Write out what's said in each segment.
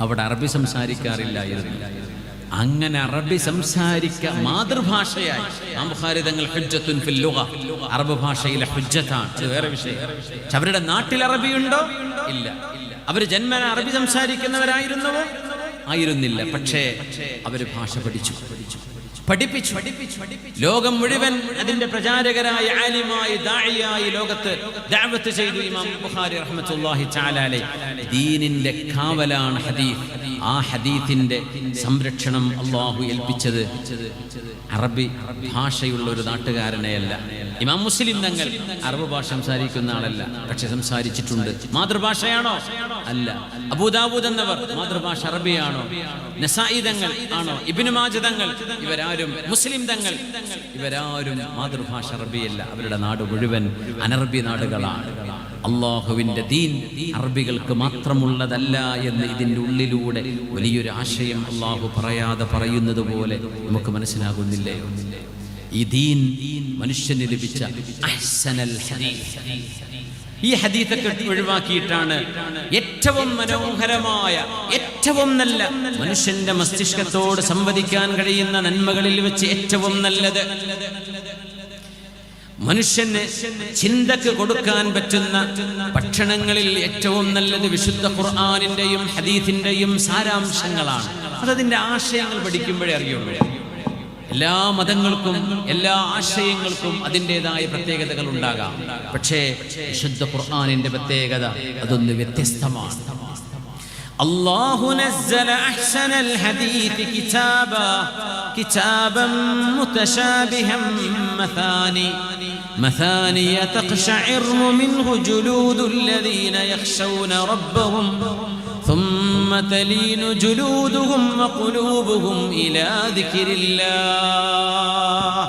അവിടെ അറബി സംസാരിക്കാറില്ലായിരുന്നു. അങ്ങനെ അറബി സംസാരിക്ക മാതൃഭാഷയായി. ഇമാം ബുഖാരി തങ്ങൾ ഹുജ്ജത്തുൻ ഫിൽ ലുഗ. അറബ് ഭാഷയിലെ ഹുജ്ജത്താണ്. വേറെ വിഷയം. അവരുടെ നാട്ടിൽ അറബി ഉണ്ടോ ഇല്ല. അവർ ജന്മന അറബി സംസാരിക്കുന്നവരായിരുന്നു? ആയിരുന്നില്ല. പക്ഷേ അവർ ഭാഷ പഠിച്ചു പഠിച്ചു. പഠിപ്പിച്ചു. ലോകം മുഴുവൻ അതിന്റെ പ്രചാരകരായ ആലിമായി ദാഴിയായി ലോകത്ത് ദാവത്ത് ചെയ്തു ഇമാം ബുഖാരി റഹ്മത്തുള്ളാഹി തആല ദീനിന്റെ കാവലാണ് ഹദീഫ്. ആ ഹദീത്തിന്റെ സംരക്ഷണം അള്ളാഹു ഏൽപ്പിച്ചത് അറബി ഭാഷയുള്ള ഒരു നാട്ടുകാരനെയല്ല. ഇമാം മുസ്ലിം തങ്ങൾ അറബ് ഭാഷ സംസാരിക്കുന്ന ആളല്ല പക്ഷെ സംസാരിച്ചിട്ടുണ്ട്. മാതൃഭാഷയാണോ? അല്ല. അബൂദാബൂദ് എന്നവർ മാതൃഭാഷ അറബിയാണോ? നസായിതങ്ങൾ ആണോ? ഇബിനുമാജിതങ്ങൾ മാജ തങ്ങൾ ഇവരാരും മുസ്ലിം തങ്ങൾ ഇവരാരും മാതൃഭാഷ അറബിയല്ല. അവരുടെ നാട് മുഴുവൻ അനറബി നാടുകളാണ്. അള്ളാഹുവിന്റെ ദീൻ അറബികൾക്ക് മാത്രമുള്ളതല്ല എന്ന് ഇതിന്റെ ഉള്ളിലൂടെ വലിയൊരു ആശയം അള്ളാഹു പറയാതെ പറയുന്നത് പോലെ നമുക്ക് മനസ്സിലാകുന്നില്ലേ ഈ ദീൻ മനുഷ്യന് ലഭിച്ച ഈ ഹദീത്തൊക്കെ ഒഴിവാക്കിയിട്ടാണ് ഏറ്റവും മനോഹരമായ ഏറ്റവും നല്ല മനുഷ്യന്റെ മസ്തിഷ്കത്തോട് സംവദിക്കാൻ കഴിയുന്ന നന്മകളിൽ വെച്ച് ഏറ്റവും നല്ലത്. മനുഷ്യന് ചിന്തക്ക് കൊടുക്കാൻ പറ്റുന്ന ഭക്ഷണങ്ങളിൽ ഏറ്റവും നല്ലത് വിശുദ്ധ ഖുർആാനിന്റെയും ഹദീഫിന്റെയും സാരാംശങ്ങളാണ്. അതതിന്റെ ആശയങ്ങൾ പഠിക്കുമ്പോഴേ അറിയുള്ളൂ. എല്ലാ മതങ്ങൾക്കും എല്ലാ ആശയങ്ങൾക്കും അതിൻ്റെതായ പ്രത്യേകതകൾ ഉണ്ടാകാം പക്ഷേ വിശുദ്ധ ഖുർആാനിന്റെ പ്രത്യേകത അതൊന്ന് വ്യത്യസ്തമാണ് الله نزل أحسن الحديث كتابا كتابا متشابها مثاني مثاني تقشعر منه جلود الذين يخشون ربهم ثم تلين جلودهم وقلوبهم إلى ذكر الله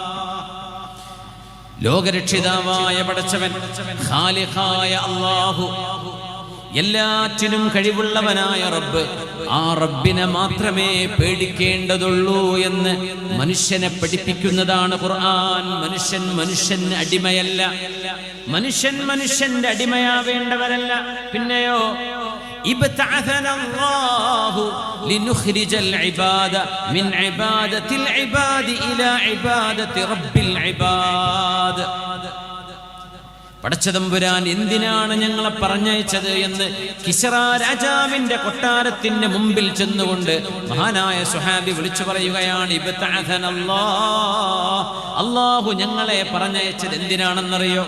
ലോകരക്ഷിതാവായ പടച്ചവൻ ഖാലിഖായ അല്ലാഹു എല്ലാറ്റിനും കഴിവുള്ളവനായ റബ്ബ് ആ റബ്ബിനെ മാത്രമേ പേടിക്കേണ്ടതുള്ളൂ എന്ന് മനുഷ്യനെ പഠിപ്പിക്കുന്നതാണ് ഖുർആൻ മനുഷ്യൻ മനുഷ്യന് അടിമയല്ല മനുഷ്യൻ മനുഷ്യന്റെ അടിമയാവേണ്ടവരല്ല പിന്നെയോ ابتعثنا الله لنخرج العباد من عبادة العباد إلى عبادة رب العباد. പടച്ചതമ്പുരാൻ എന്തിനാണ് ഞങ്ങളെ പറഞ്ഞയച്ചത് എന്ന് കിസറ രാജാവിന്റെ കൊട്ടാരത്തിന്റെ മുമ്പിൽ ചെന്നുകൊണ്ട് മഹാനായ സുഹാബി വിളിച്ചു പറയുകയാണ് അള്ളാഹു ഞങ്ങളെ പറഞ്ഞയച്ചത് എന്തിനാണെന്നറിയോ?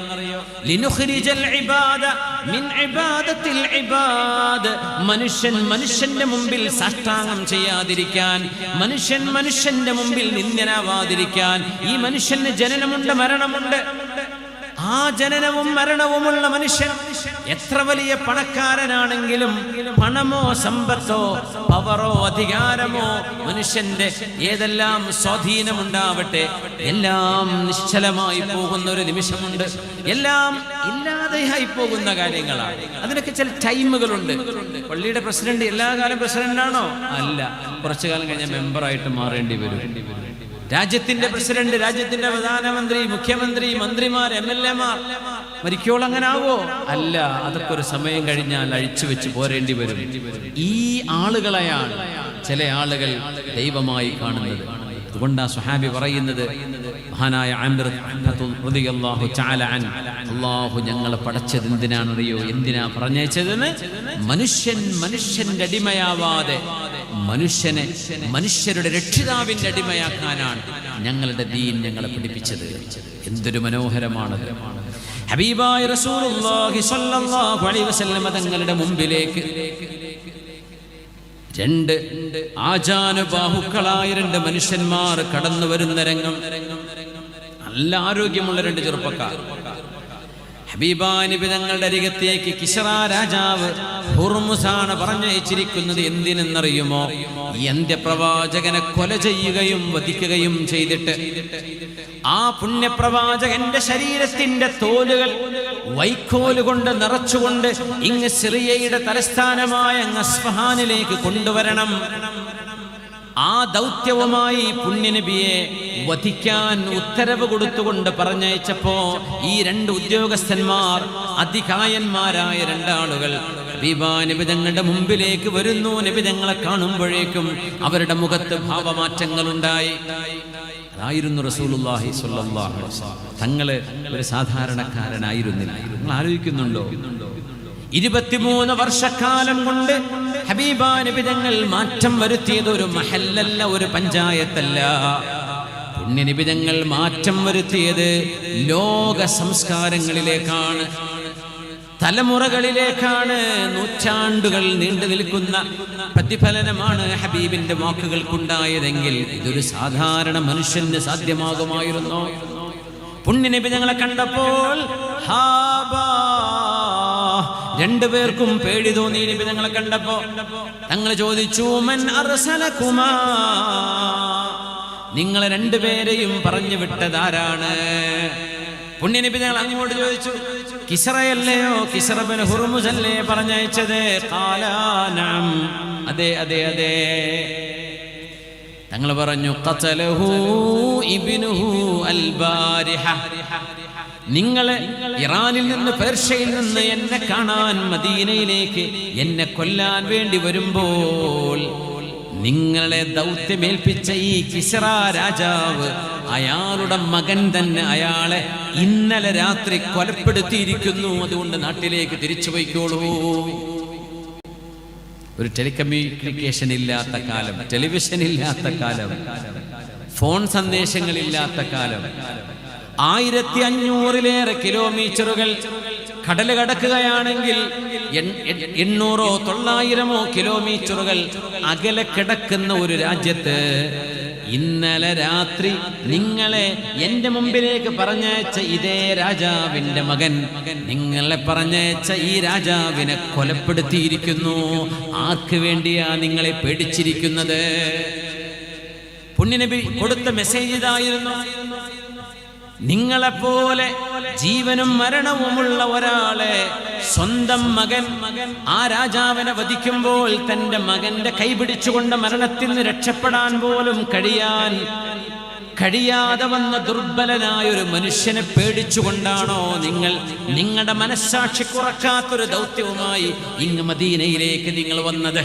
മനുഷ്യൻ മനുഷ്യന്റെ മുമ്പിൽ സാഷ്ടാംഗം ചെയ്യാതിരിക്കാൻ മനുഷ്യൻ മനുഷ്യന്റെ മുമ്പിൽ നിന്ദനാവാതിരിക്കാൻ ഈ മനുഷ്യന് ജനനമുണ്ട് മരണമുണ്ട്. ആ ജനനവും മരണവുമുള്ള മനുഷ്യൻ എത്ര വലിയ പണക്കാരനാണെങ്കിലും പണമോ സമ്പത്തോ പവറോ അധികാരമോ മനുഷ്യന്റെ ഏതെല്ലാം സ്വാധീനമുണ്ടാവട്ടെ എല്ലാം നിശ്ചലമായി പോകുന്ന ഒരു നിമിഷമുണ്ട്. എല്ലാം ഇല്ലാതെയായി പോകുന്ന കാര്യങ്ങളാണ്. അതിനൊക്കെ ചില ടൈമുകളുണ്ട്. പള്ളിയുടെ പ്രസിഡന്റ് എല്ലാ കാലം പ്രസിഡന്റാണോ? അല്ല. കുറച്ചു കാലം കഴിഞ്ഞാൽ മെമ്പറായിട്ട് മാറേണ്ടി വരും. രാജ്യത്തിന്റെ പ്രസിഡന്റ് രാജ്യത്തിന്റെ പ്രധാനമന്ത്രി മുഖ്യമന്ത്രി മന്ത്രിമാർ എം എൽ എമാർ മരിക്കോൾ അങ്ങനെ അല്ല അതൊക്കെ ഒരു സമയം കഴിഞ്ഞാൽ അഴിച്ചു വെച്ച് പോരേണ്ടി വരും. ഈ ആളുകളെയാണ് ചില ആളുകൾ ദൈവമായി കാണുന്നത്. അതുകൊണ്ടാ സുഹാബി പറയുന്നത് മഹാനായ അള്ളാഹു ഞങ്ങളെ പടച്ചത് എന്തിനാണെന്നറിയോ? എന്തിനാ പറഞ്ഞയച്ചതെന്ന്? മനുഷ്യൻ മനുഷ്യൻ അടിമയാവാതെ മനുഷ്യനെ മനുഷ്യരുടെ രക്ഷിതാവിന്റെ അടിമയാക്കാനാണ് ഞങ്ങളുടെ ദീൻ ഞങ്ങളെ പഠിപ്പിച്ചത്. എന്തൊരു മനോഹരമാണത് ഹബീബായ റസൂലുള്ളാഹി സ്വല്ലല്ലാഹു അലൈഹി തങ്ങളുടെ മുമ്പിലേക്ക് രണ്ട് ആചാനുബാഹുക്കളായ രണ്ട് മനുഷ്യന്മാർ കടന്നു വരുന്ന രംഗം. നല്ല ആരോഗ്യമുള്ള രണ്ട് ചെറുപ്പക്കാർ. ഹബീബാനിബി തങ്ങളുടെ അരികത്തേക്ക് കിഷറ രാജാവ് ഹുർമുസാണ് പറഞ്ഞയച്ചിരിക്കുന്നത് എന്തിനെന്നറിയുമോ? എന്റെ പ്രവാചകനെ കൊല ചെയ്യുകയും വധിക്കുകയും ചെയ്തിട്ട് ആ പുണ്യപ്രവാചകന്റെ ശരീരത്തിന്റെ തോലുകൾ വൈക്കോൽ കൊണ്ട് നിറച്ചുകൊണ്ട് ഇങ്ങ് സിറിയയുടെ തലസ്ഥാനമായ അസ്ഫഹാനിലേക്ക് കൊണ്ടുവരണം. ആ ദൗത്യവുമായി പുണ്യനബിയെ വധിക്കാൻ ഉത്തരവ് കൊടുത്തുകൊണ്ട് പറഞ്ഞയച്ചപ്പോ ഈ രണ്ട് ഉദ്യോഗസ്ഥന്മാർ അധികായന്മാരായ രണ്ടാളുകൾ ദീപാനിബിതങ്ങളുടെ നബി തങ്ങളുടെ മുമ്പിലേക്ക് വരുന്നു. നിബിതങ്ങളെ കാണുമ്പോഴേക്കും അവരുടെ മുഖത്ത് ഭാവമാറ്റങ്ങൾ ഉണ്ടായി റസൂലുള്ളാഹി സ്വല്ലല്ലാഹു തങ്ങൾ ഒരു സാധാരണക്കാരനായിരുന്നില്ല. നിങ്ങൾ ആലോചിക്കുന്നുണ്ടോ? ഇരുപത്തിമൂന്ന് വർഷക്കാലം കൊണ്ട് ഹബീബാ നബി തങ്ങൾ മാറ്റം വരുത്തിയത് ഒരു മഹല്ലല്ല ഒരു പഞ്ചായത്തല്ല. പുണ്യനിബിതങ്ങൾ മാറ്റം വരുത്തിയത് ലോക സംസ്കാരങ്ങളിലേക്കാണ്. തലമുറകളിലേക്കാണ്. നൂറ്റാണ്ടുകൾ നീണ്ടു നിൽക്കുന്ന പ്രതിഫലനമാണ് ഹബീബിന്റെ വാക്കുകൾക്കുണ്ടായതെങ്കിൽ ഇതൊരു സാധാരണ മനുഷ്യന് സാധ്യമാകുമായിരുന്നു? പുണ്യനബി ഞങ്ങളെ കണ്ടപ്പോൾ. രണ്ടുപേർക്കും പേടി തോന്നി നബി കണ്ടപ്പോ. തങ്ങൾ ചോദിച്ചു മൻ അർസലകുമാ? നിങ്ങളെ രണ്ടുപേരെയും പറഞ്ഞു വിട്ടതാരാണ്? പുണ്യനിപ്പി ഞങ്ങൾ അങ്ങോട്ട് ചോദിച്ചു കിസറയല്ലയോ? കിസറബന് ഹുർമുസല്ലേ പറഞ്ഞയച്ചത്? കാലാനം അതെ അതെ അതെ. തങ്ങൾ പറഞ്ഞു നിങ്ങൾ അൽബാരിഹ. നിങ്ങളെ ഇറാനിൽ നിന്ന് പേർഷ്യയിൽ നിന്ന് എന്നെ കാണാൻ മദീനയിലേക്ക് എന്നെ കൊല്ലാൻ വേണ്ടി വരുമ്പോൾ നിങ്ങളെ ദൗത്യമേൽപ്പിച്ച ഈ കിസറ രാജാവ് അയാളുടെ മകൻ തന്നെ അയാളെ ഇന്നലെ രാത്രി കൊലപ്പെടുത്തിയിരിക്കുന്നു. അതുകൊണ്ട് നാട്ടിലേക്ക് തിരിച്ചു പോയിക്കോളൂ. ഒരു ടെലികമ്മ്യൂണിക്കേഷൻ ഇല്ലാത്ത കാലം ടെലിവിഷൻ ഇല്ലാത്ത കാലം ഫോൺ സന്ദേശങ്ങൾ ഇല്ലാത്ത കാലം. ആയിരത്തി അഞ്ഞൂറിലേറെ കിലോമീറ്ററുകൾ കടൽ കടക്കുകയാണെങ്കിൽ എണ്ണൂറോ തൊള്ളായിരമോ കിലോമീറ്ററുകൾ അകലെ കിടക്കുന്ന ഒരു രാജ്യത്ത് ഇന്നലെ രാത്രി നിങ്ങളെ എന്റെ മുമ്പിലേക്ക് പറഞ്ഞയച്ച ഇതേ രാജാവിന്റെ മകൻ നിങ്ങളെ പറഞ്ഞയച്ച ഈ രാജാവിനെ കൊലപ്പെടുത്തിയിരിക്കുന്നു. ആർക്ക് വേണ്ടിയാ നിങ്ങളെ പേടിച്ചിരിക്കുന്നത്? പുണ്യനബി കൊടുത്ത മെസ്സേജ് ഇതായിരുന്നു. നിങ്ങളെപ്പോലെ ജീവനും മരണവുമുള്ള ഒരാളെ സ്വന്തം മകൻ മകൻ ആ രാജാവിനെ വധിക്കുമ്പോൾ തന്റെ മകന്റെ കൈപിടിച്ചുകൊണ്ട് മരണത്തിൽ നിന്ന് രക്ഷപ്പെടാൻ പോലും കഴിയാൻ കഴിയാതെ വന്ന ദുർബലനായ ഒരു മനുഷ്യനെ പേടിച്ചുകൊണ്ടാണോ നിങ്ങൾ നിങ്ങളുടെ മനസ്സാക്ഷി കുറക്കാത്തൊരു ദൗത്യവുമായി ഇങ്ങ് മദീനയിലേക്ക് നിങ്ങൾ വന്നത്?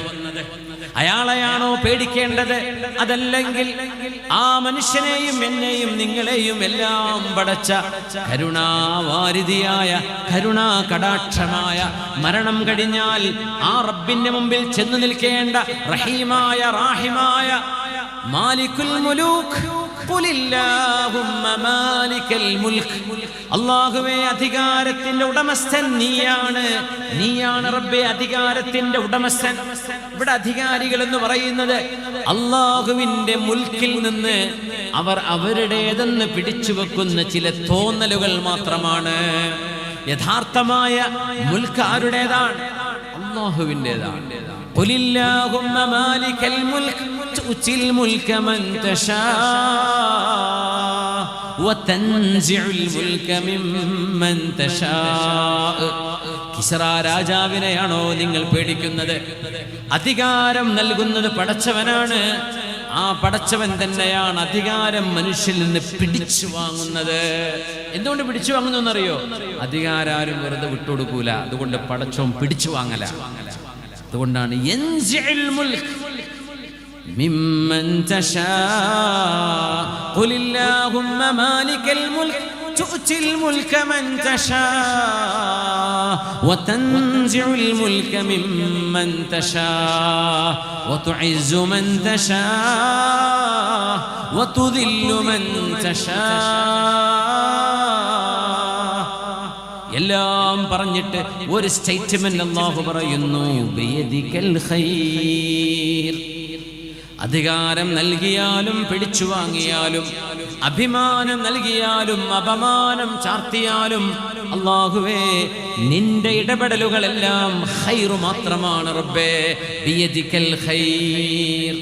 അയാളെയാണോ പേടിക്കേണ്ടത്? അതല്ലെങ്കിൽ ആ മനുഷ്യനെയും എന്നെയും നിങ്ങളെയും എല്ലാം പടച്ച കരുണാവാരിധിയായ കരുണാ കടാക്ഷമായ മരണം കഴിഞ്ഞാൽ ആ റബ്ബിന്റെ മുമ്പിൽ ചെന്നു നിൽക്കേണ്ട റഹീമായ റാഹിമായ മാലിക്കുൽ മുലൂക്ക് അല്ലാഹുവേ അധികാരത്തിന്റെ ഉടമസ്ഥൻ നീയാണ്. നീയാണ് റബ്ബെ അധികാരത്തിന്റെ ഉടമസ്ഥൻ. ഇവിടെ അധികാരികൾ എന്ന് പറയുന്നത് അള്ളാഹുവിന്റെ മുൽക്കിൽ നിന്ന് അവർ അവരുടേതെന്ന് പിടിച്ചു വെക്കുന്ന ചില തോന്നലുകൾ മാത്രമാണ്. യഥാർത്ഥമായ മുൽക്ക് ആരുടേതാണ്? അള്ളാഹുവിന്റെതാണ് قل اللهم مالك الملك تؤتي الملك من تشاء وتنزع الملك ممن تشاء കിസറ രാജാവിനെയാണോ നിങ്ങൾ പേടിക്കുന്നത് അധികാരം നൽകുന്നത് പടച്ചവനാണ് ആ പടച്ചവൻ തന്നെയാണ് അധികാരം മനുഷ്യനിൽ നിന്ന് പിടിച്ചു വാങ്ങുന്നത് എന്തുകൊണ്ട് പിടിച്ചു വാങ്ങുന്നു എന്നറിയോ അധികാരം വെറുതെ വിട്ടുകൊടുക്കൂല അതുകൊണ്ട് പടച്ചവൻ പിടിച്ചു വാങ്ങല അതുകൊണ്ടാണ് യൻസിഉൽ മുൽക്ക് മിമ്മൻ തശാ ഖുലില്ലാഹുമ്മ മാലിക്കൽ മുൽക്ക് تؤتي الملك من تشاء وتنزع الملك ممن تشاء وتعز من تشاء وتذل من تشاء എല്ലാം പറഞ്ഞിട്ട് ഒരു സ്റ്റേറ്റ്മെന്റ് അള്ളാഹു പറയുന്നു ബിയദിക്കൽ ഖൈർ അധികാരം നൽകിയാലും പിടിച്ചു വാങ്ങിയാലും അഭിമാനം നൽകിയാലും അപമാനം ചാർത്തിയാലും അള്ളാഹുവേ നിന്റെ ഇടപെടലുകളെല്ലാം ഹൈറു മാത്രമാണ് റബ്ബേ. ഹൈർ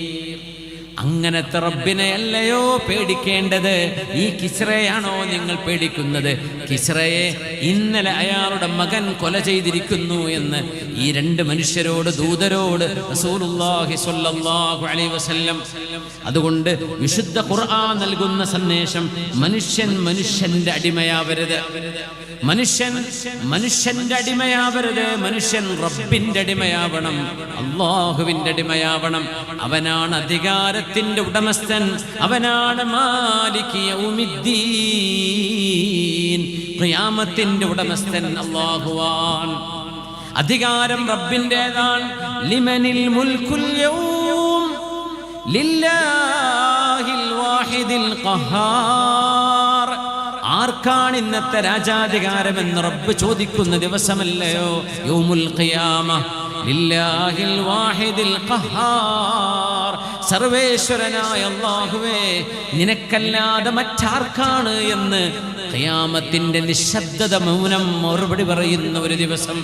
അങ്ങനത്തെ റബ്ബിനെ അല്ലയോ പേടിക്കേണ്ടത്? ഈ കിസ്രയാണോ നിങ്ങൾ പേടിക്കുന്നത്? കിസ്രയെ ഇന്നലെ അയാളുടെ മകൻ കൊല ചെയ്തിരിക്കുന്നു എന്ന് ഈ രണ്ട് മനുഷ്യരോട് ദൂതരോട് വസല്ലം. അതുകൊണ്ട് വിശുദ്ധ ഖുർആൻ നൽകുന്ന സന്ദേശം മനുഷ്യൻ മനുഷ്യന്റെ അടിമയാവരുത്. മനുഷ്യൻ മനുഷ്യന്റെ അടിമയാവരുത്. മനുഷ്യൻ റബ്ബിന്റെ അടിമയാവണം. അള്ളാഹുവിന്റെ അടിമയാവണം. അവനാണ് അധികാരത്തിന്റെ ഉടമസ്ഥൻ. അവനാണ് മാലിക്കിയ യൗമിദ്ദീൻ. ഖിയാമത്തിന്റെ ഉടമസ്ഥൻ അള്ളാഹുവാൻ അധികാരം റബ്ബിന്റെതാണ് ലിമനിൽ മുൽക്കുൽ യൗം ലില്ലാഹിൽ വാഹിദിൽ ഖഹാർ. ആർക്കാണ് ഇന്നത്തെ രാജാധികാരം എന്ന് റബ്ബ് ചോദിക്കുന്ന ദിവസമല്ലയോ? യൗമുൽ ഖിയാമ. ലില്ലാഹിൽ വാഹിദിൽ ഖഹാർ. സർവേശ്വരനായ അള്ളാഹുവേ നിനക്കല്ലാതെ മറ്റാർക്കാണ് എന്ന് ഖിയാമത്തിന്റെ നിശബ്ദത മൗനം മറുപടി പറയുന്ന ഒരു ദിവസം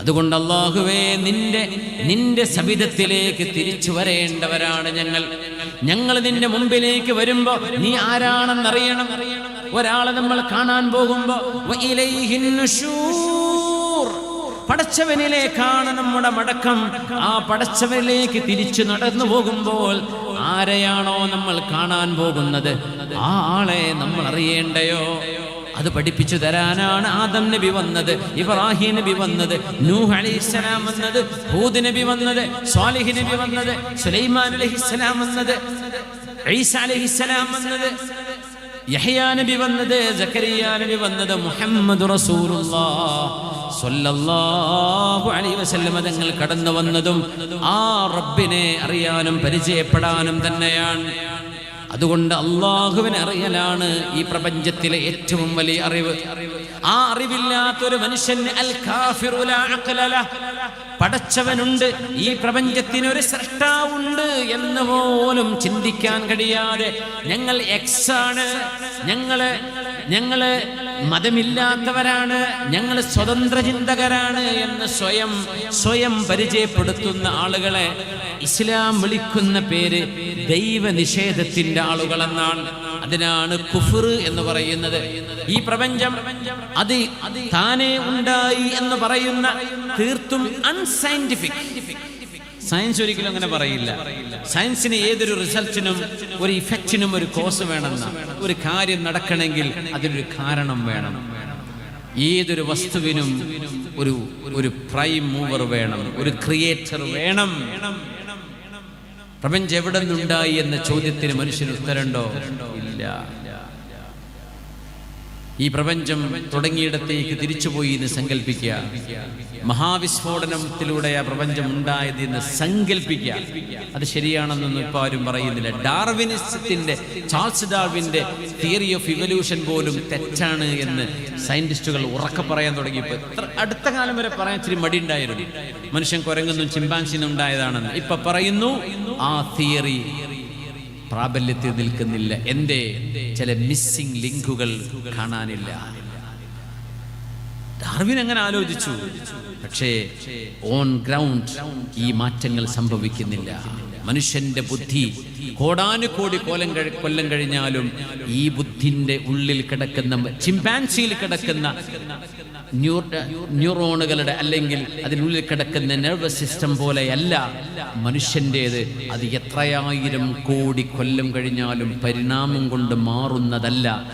അതുകൊണ്ട് അള്ളാഹുവേ നിന്റെ നിന്റെ സവിധത്തിലേക്ക് തിരിച്ചു വരേണ്ടവരാണ് ഞങ്ങൾ ഞങ്ങൾ നിന്റെ മുമ്പിലേക്ക് വരുമ്പോ നീ ആരാണെന്നറിയണം ഒരാളെ നമ്മൾ കാണാൻ പോകുമ്പോ. പടച്ചവനിലേക്കാണ് നമ്മുടെ മടക്കം. ആ പടച്ചവനിലേക്ക് തിരിച്ചു നടന്നു പോകുമ്പോൾ ആരെയാണോ നമ്മൾ കാണാൻ പോകുന്നത്? ആ ആളെ നമ്മൾ അറിയേണ്ടയോ? അത് പഠിപ്പിച്ചു തരാനാണ് ആദം നബി വന്നത് ഇബ്രാഹിം നബി വന്നത് നൂഹ് അലൈഹിസ്സലാം വന്നത് ഹൂദ് നബി വന്നത് സ്വാലിഹ് നബി വന്നത് സുലൈമാൻ അലൈഹിസ്സലാം വന്നത് ഈസ അലൈഹിസ്സലാം വന്നത്. യഹ്യാ നബി വന്നത് സക്കരിയ നബി വന്നത് മുഹമ്മദ് തങ്ങൾ കടന്നു വന്നതും ആ റബ്ബിനെ അറിയാനും പരിചയപ്പെടാനും തന്നെയാണ്. അതുകൊണ്ട് അള്ളാഹുവിനെ അറിയലാണ് ഈ പ്രപഞ്ചത്തിലെ ഏറ്റവും വലിയ അറിവ്. ആ അറിവില്ലാത്തൊരു മനുഷ്യന്. പടച്ചവനുണ്ട് ഈ പ്രപഞ്ചത്തിന് ഒരു സൃഷ്ടാവുണ്ട് എന്ന് പോലും ചിന്തിക്കാൻ കഴിയാതെ ഞങ്ങൾ എക്സ് ആണ്. ഞങ്ങൾ ഞങ്ങൾ മതമില്ലാത്തവരാണ്. ഞങ്ങൾ സ്വതന്ത്ര ചിന്തകരാണ് എന്ന് സ്വയം സ്വയം പരിചയപ്പെടുത്തുന്ന ആളുകളെ ഇസ്ലാം വിളിക്കുന്ന പേര് ദൈവനിഷേധത്തിന്റെ ആളുകളെന്നാണ്. അതിനാണ് കുഫർ എന്ന് പറയുന്നത്. ഈ പ്രപഞ്ചം അത് താനെ ഉണ്ടായി എന്ന് പറയുന്ന തീർത്തും അൺസയന്റിഫിക് സയൻസ് ഒരിക്കലും അങ്ങനെ പറയില്ല. സയൻസിന് ഏതൊരു റിസൾട്ടിനും ഒരു ഇഫക്റ്റിനും ഒരു കോസ് വേണമെന്ന. ഒരു കാര്യം നടക്കണമെങ്കിൽ അതിനൊരു കാരണം വേണം. ഏതൊരു വസ്തുവിനും ഒരു ഒരു പ്രൈം മൂവർ വേണം. ഒരു ക്രിയേറ്റർ വേണം. പ്രപഞ്ചം എവിടെ നിന്നുണ്ടായി എന്ന ചോദ്യത്തിന് മനുഷ്യന് ഉത്തരണ്ടോ ഇല്ല. ഈ പ്രപഞ്ചം തുടങ്ങിയിടത്തേക്ക് തിരിച്ചുപോയി എന്ന് സങ്കല്പിക്കുക മഹാവിസ്ഫോടനത്തിലൂടെ ആ പ്രപഞ്ചം ഉണ്ടായത് എന്ന് സങ്കല്പിക്കുക അത് ശരിയാണെന്നൊന്നും ഇപ്പൊ ആരും പറയുന്നില്ല. ഡാർവിനിസത്തിന്റെ ചാൾസ് ഡാർവിന്റെ തിയറി ഓഫ് ഇവല്യൂഷൻ പോലും തെറ്റാണ് എന്ന് സയന്റിസ്റ്റുകൾ ഉറക്കെ പറയാൻ തുടങ്ങിയപ്പോൾ എത്ര അടുത്ത കാലം വരെ പറയാൻ ഇച്ചിരി മടിയുണ്ടായിരുന്നു. മനുഷ്യൻ കുരങ്ങുന്നു ചിമ്പാൻസിനും ഉണ്ടായതാണെന്ന്. ഇപ്പൊ പറയുന്നു ആ തിയറി പ്രാബല്യത്തിൽ നിൽക്കുന്നില്ല. എന്റെ ചില മിസ്സിംഗ് ലിങ്കുകൾ കാണാനില്ല. ഡാർവിൻ അങ്ങനെ ആലോചിച്ചു. പക്ഷേ ഓൺ ഗ്രൗണ്ട് ഈ മാറ്റങ്ങൾ സംഭവിക്കുന്നില്ല. മനുഷ്യന്റെ ബുദ്ധി കോടാനുകോടി കോലം കഴി കൊല്ലം കഴിഞ്ഞാലും ഈ ബുദ്ധിന്റെ ഉള്ളിൽ കിടക്കുന്ന ചിമ്പാൻസിയിൽ കിടക്കുന്ന ന്യൂറോണുകളുടെ അല്ലെങ്കിൽ അതിനുള്ളിൽ കിടക്കുന്ന നെർവസ് സിസ്റ്റം പോലെയല്ല മനുഷ്യന്റേത്. അത് എത്രയായിരം കോടി കൊല്ലം കഴിഞ്ഞാലും പരിണാമം കൊണ്ട് മാറുന്നതല്ല.